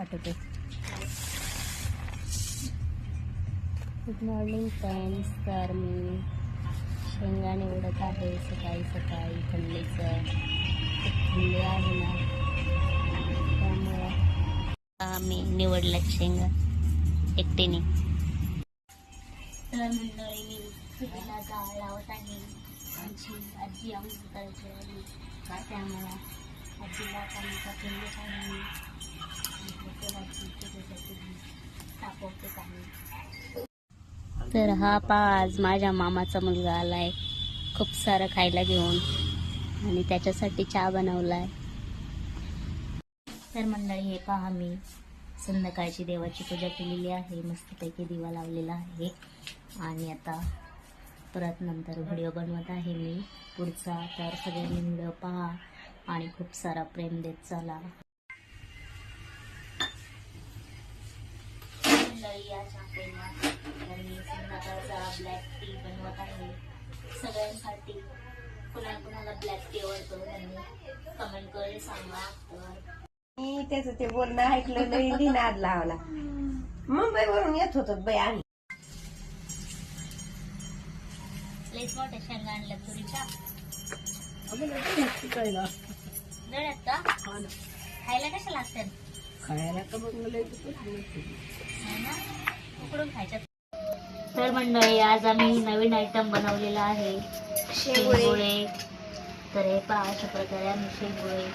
पाठवते. Good morning friends तर मी शेंगा निवडत आहे. सकाळी सकाळी थंडीचं खूप थंडी आहे ना. त्यामुळं मी निवडल्यात शेंगा एकटीने. तर मंडळी मी चुलीला जाळ लावत आहे. आमची आजी अमृताची करायची त्यामुळं आजीला पाण्याचा किंमत आहे तर हा पा आज माझ्या मामाचा मुलगा आलाय. खूप सारं खायला घेऊन. आणि त्याच्यासाठी चहा बनवलाय. तर मंडळी हे पहा मी. संध्याकाळची देवाची पूजा केलेली आहे. मस्तपैकी दिवा लावलेला आहे. आणि आता परत नंतर व्हिडिओ बनवत आहे मी. पुढचा तर सगळ्यांनी व्हिडिओ पहा. आणि खूप सारा प्रेम देत चला. तर मी संध्याकाळचा ब्लॅक टी बनवत आहे. सगळ्यांसाठी कुणा कुणाला ब्लॅक टी आवडतो त्यांनी कमेंट करून सांगा. तर मी त्याचं ते बोलणं ऐकलं लई लिनाद लावला. मुंबई वरून येत होतो बाई आम्ही. लईच मोठ्या शेंगा आणल्या तुरीच्या जळ्यात का? खायला कशा लागतात खायला तर मंडळी आज आम्ही नवीन आयटम बनवलेला आहे. शेंगोळे. तर हे पहा अशा प्रकारे आम्ही शेंगोळे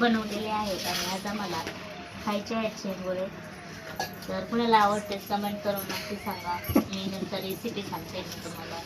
बनवलेले आहेत आणि आज आम्हाला खायचे आहेत शेंगोळे. तर कुणाला आवडते कमेंट करून नक्की सांगा. मी नंतर रेसिपी सांगते मी तुम्हाला.